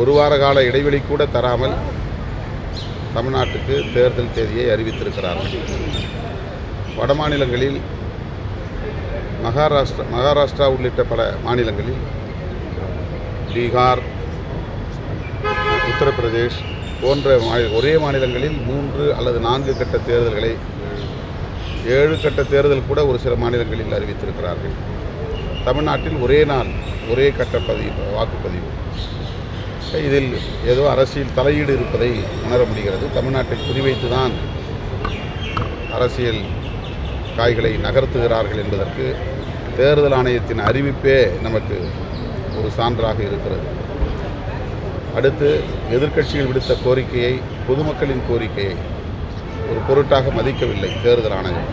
ஒரு வார கால இடைவெளி கூட தராமல் தமிழ்நாட்டுக்கு தேர்தல் தேதியை அறிவித்திருக்கிறார்கள். வட மாநிலங்களில் மகாராஷ்டிரா மகாராஷ்டிரா உள்ளிட்ட பல மாநிலங்களில் பீகார் உத்தரப்பிரதேஷ் போன்ற மாநில ஒரே மாநிலங்களில் மூன்று அல்லது நான்கு கட்ட தேர்தல்களை ஏழு கட்ட தேர்தல் கூட ஒரு சில மாநிலங்களில் அறிவித்திருக்கிறார்கள். தமிழ்நாட்டில் ஒரே நாள் ஒரே கட்ட பதிவு வாக்குப்பதிவு. இதில் ஏதோ அரசியல் தலையீடு இருப்பதை உணர முடிகிறது. தமிழ்நாட்டை குறிவைத்து தான் அரசியல் காய்களை நகர்த்துகிறார்கள் என்பதற்கு தேர்தல் ஆணையத்தின் அறிவிப்பே நமக்கு ஒரு சான்றாக இருக்கிறது. அடுத்து எதிர்க்கட்சிகள் விடுத்த கோரிக்கையை பொதுமக்களின் கோரிக்கையை ஒரு பொருட்டாக மதிக்கவில்லை தேர்தல் ஆணையம்.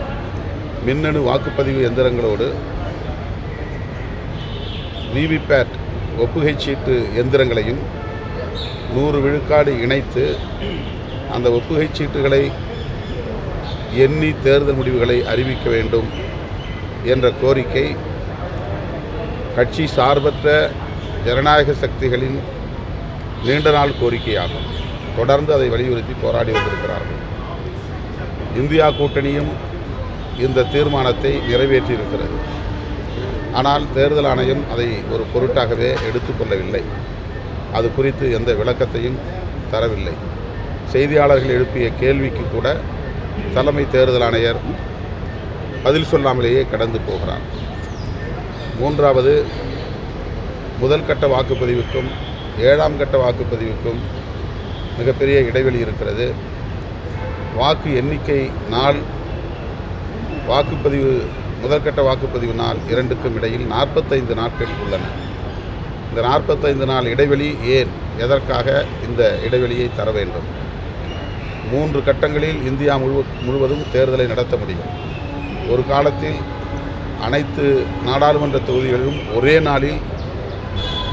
மின்னணு வாக்குப்பதிவு எந்திரங்களோடு விவிபேட் ஒப்புகை சீட்டு எந்திரங்களையும் நூறு விழுக்காடு இணைத்து அந்த ஒப்புகை சீட்டுகளை எண்ணி தேர்தல் முடிவுகளை அறிவிக்க வேண்டும் என்ற கோரிக்கை கட்சி சார்பற்ற ஜனநாயக சக்திகளின் நீண்ட நாள் கோரிக்கையாகும். தொடர்ந்து அதை வலியுறுத்தி போராடி வந்திருக்கிறார்கள். இந்தியா கூட்டணியும் இந்த தீர்மானத்தை நிறைவேற்றியிருக்கிறது. ஆனால் தேர்தல் ஆணையம் அதை ஒரு பொருட்டாகவே எடுத்துக்கொள்ளவில்லை. அது குறித்து எந்த விளக்கத்தையும் தரவில்லை. செய்தியாளர்கள் எழுப்பிய கேள்விக்கு கூட தலைமை தேர்தல் ஆணையர் பதில் சொல்லாமலேயே கடந்து போகிறார். மூன்றாவது முதல் கட்ட வாக்குப்பதிவுக்கும் ஏழாம் கட்ட வாக்குப்பதிவுக்கும் மிகப்பெரிய இடைவெளி இருக்கிறது. வாக்கு எண்ணிக்கை நாள் வாக்குப்பதிவு முதற்கட்ட வாக்குப்பதிவு நாள் இரண்டுக்கும் இடையில் நாற்பத்தைந்து நாட்கள் உள்ளன. இந்த நாற்பத்தைந்து நாள் இடைவெளி ஏன் எதற்காக இந்த இடைவெளியை தர வேண்டும்? மூன்று கட்டங்களில் இந்தியா முழு முழுவதும் தேர்தலை நடத்த முடியும். ஒரு காலத்தில் அனைத்து நாடாளுமன்ற தொகுதிகளிலும் ஒரே நாளில்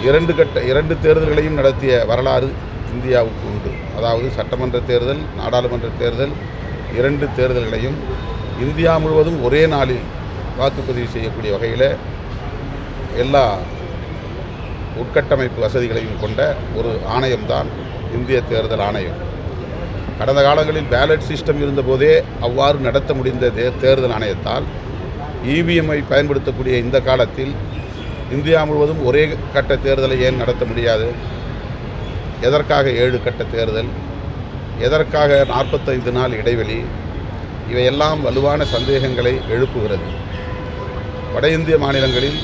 இரண்டு கட்ட இரண்டு தேர்தல்களையும் நடத்திய வரலாறு இந்தியாவுக்கு உண்டு. அதாவது சட்டமன்ற தேர்தல் நாடாளுமன்ற தேர்தல் இரண்டு தேர்தல்களையும் இந்தியா முழுவதும் ஒரே நாளில் வாக்குப்பதிவு செய்யக்கூடிய வகையில் எல்லா உட்கட்டமைப்பு வசதிகளையும் கொண்ட ஒரு ஆணையம்தான் இந்திய தேர்தல் ஆணையம். கடந்த காலங்களில் பேலட் சிஸ்டம் இருந்தபோதே அவ்வாறு நடத்த முடிந்த தே- தேர்தல் ஆணையத்தால் இவிஎம்ஐ பயன்படுத்தக்கூடிய இந்த காலத்தில் இந்தியா முழுவதும் ஒரே கட்ட தேர்தலை ஏன் நடத்த முடியாது? எதற்காக ஏழு கட்ட தேர்தல்? எதற்காக நாற்பத்தைந்து நாள் இடைவெளி? இவையெல்லாம் வலுவான சந்தேகங்களை எழுப்புகிறது. வட இந்திய மாநிலங்களில்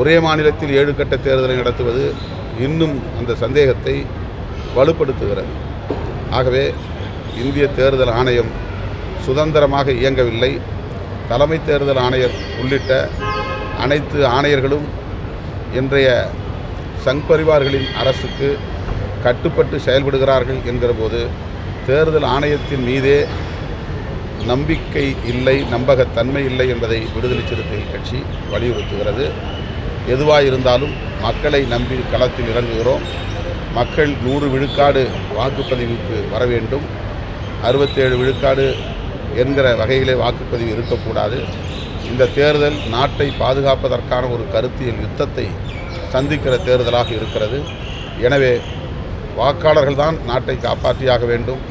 ஒரே மாநிலத்தில் ஏழு கட்ட தேர்தலை நடத்துவது இன்னும் அந்த சந்தேகத்தை வலுப்படுத்துகிறது. ஆகவே இந்திய தேர்தல் ஆணையம் சுதந்திரமாக இயங்கவில்லை. தலைமை தேர்தல் ஆணையர் உள்ளிட்ட அனைத்து ஆணையர்களும் இன்றைய சங் பரிவார்களின் அரசுக்கு கட்டுப்பட்டு செயல்படுகிறார்கள் என்கிற போது தேர்தல் ஆணையத்தின் மீதே நம்பிக்கை இல்லை நம்பகத்தன்மை இல்லை என்பதை விடுதலை சிறுத்தைகள் கட்சி வலியுறுத்துகிறது. எதுவாக இருந்தாலும் மக்களை நம்பி களத்தில் இறங்குகிறோம். மக்கள் நூறு விழுக்காடு வாக்குப்பதிவுக்கு வர வேண்டும். அறுபத்தேழு விழுக்காடு என்கிற வகையிலே வாக்குப்பதிவு இருக்கக்கூடாது. இந்த தேர்தல் நாட்டை பாதுகாப்பதற்கான ஒரு கருத்தியல் யுத்தத்தை சந்திக்கிற தேர்தலாக இருக்கிறது. எனவே வாக்காளர்கள் தான் நாட்டை காப்பாற்றியாக வேண்டும்.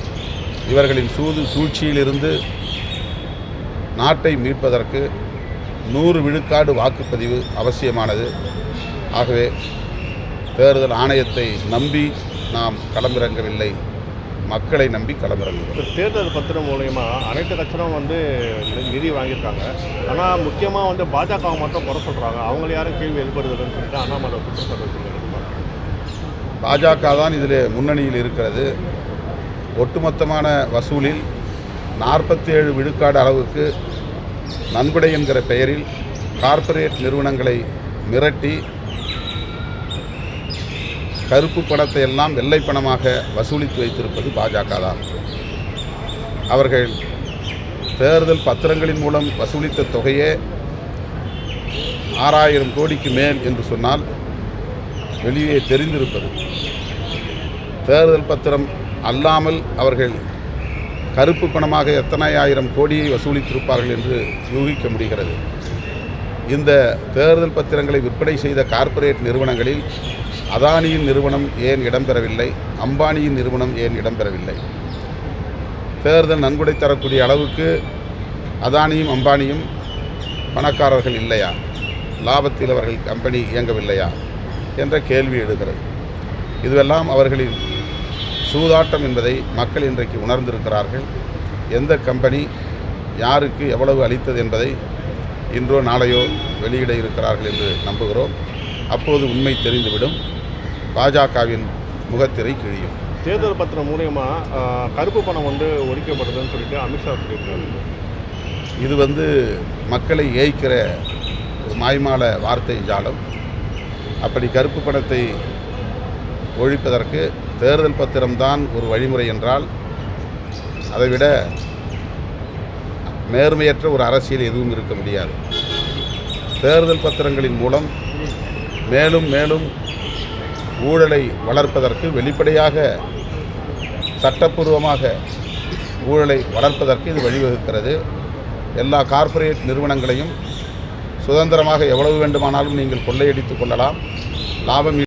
இவர்களின் சூது சூழ்ச்சியிலிருந்து நாட்டை மீட்பதற்கு நூறு விழுக்காடு வாக்குப்பதிவு அவசியமானது. ஆகவே தேர்தல் ஆணையத்தை நம்பி நாம் களமிறங்கவில்லை. மக்களை நம்பி களமிறங்குகிறோம். தேர்தல் பத்திரம் மூலயமா அனைத்து கட்சியும் வந்து நிதி வாங்கியிருக்காங்க. ஆனால் முக்கியமாக வந்து பாஜக மட்டும் குறை சொல்கிறாங்க அவங்கள யாரும் கேள்வி எழுப்புறதுன்னு சொல்லிட்டு அண்ணாமலை குற்றச்சாட்டு பாஜக தான் இதில் முன்னணியில் இருக்கிறது. ஒட்டுமொத்தமான வசூலில் நாற்பத்தி ஏழு விழுக்காடு அளவுக்கு நன்கொடை என்கிற பெயரில் கார்ப்பரேட் நிறுவனங்களை மிரட்டி கருப்பு பணத்தை எல்லாம் வெள்ளை பணமாக வசூலித்து வைத்திருப்பது பாஜக தான். அவர்கள் தேர்தல் பத்திரங்களின் மூலம் வசூலித்த தொகையே ஆறாயிரம் கோடிக்கு மேல் என்று சொன்னால் வெளியே தெரிந்திருப்பது. தேர்தல் பத்திரம் அல்லாமல் அவர்கள் கருப்பு பணமாக எத்தனை ஆயிரம் கோடியை வசூலித்திருப்பார்கள் என்று யூகிக்க முடிகிறது. இந்த தேர்தல் பத்திரங்களை விற்பனை செய்த கார்ப்பரேட் நிறுவனங்களில் அதானியின் நிறுவனம் ஏன் இடம்பெறவில்லை? அம்பானியின் நிறுவனம் ஏன் இடம்பெறவில்லை? தேர்தல் நன்கொடை தரக்கூடிய அளவுக்கு அதானியும் அம்பானியும் பணக்காரர்கள் இல்லையா? லாபத்தில் அவர்கள் கம்பெனி இயங்கவில்லையா? என்ற கேள்வி எழுகிறது. இதுவெல்லாம் அவர்களின் சூதாட்டம் என்பதை மக்கள் இன்றைக்கு உணர்ந்திருக்கிறார்கள். எந்த கம்பெனி யாருக்கு எவ்வளவு அளித்தது என்பதை இன்றோ நாளையோ வெளியிட இருக்கிறார்கள் என்று நம்புகிறோம். அப்போது உண்மை தெரிந்துவிடும். பாஜகவின் முகத்திரை கிழியும். தேர்தல் பத்திரம் மூலயமா கருப்பு பணம் வந்து ஒழிக்கப்படுதுன்னு சொல்லிட்டு அமித்ஷா சொல்லியிருக்காரு. இது வந்து மக்களை ஏய்க்கிற ஒரு மாய்மால வார்த்தை ஜாலம். அப்படி கருப்பு பணத்தை ஒழிப்பதற்கு தேர்தல் பத்திரம்தான் ஒரு வழிமுறை என்றால் அதைவிட நேர்மையற்ற ஒரு அரசியல் எதுவும் இருக்க முடியாது. தேர்தல் பத்திரங்களின் மூலம் மேலும் மேலும் ஊழலை வளர்ப்பதற்கு வெளிப்படையாக சட்டப்பூர்வமாக ஊழலை வளர்ப்பதற்கு இது வழிவகுக்கிறது. எல்லா கார்ப்பரேட் நிறுவனங்களையும் சுதந்திரமாக எவ்வளவு வேண்டுமானாலும் நீங்கள் கொள்ளையடித்துக் கொள்ளலாம். லாபம்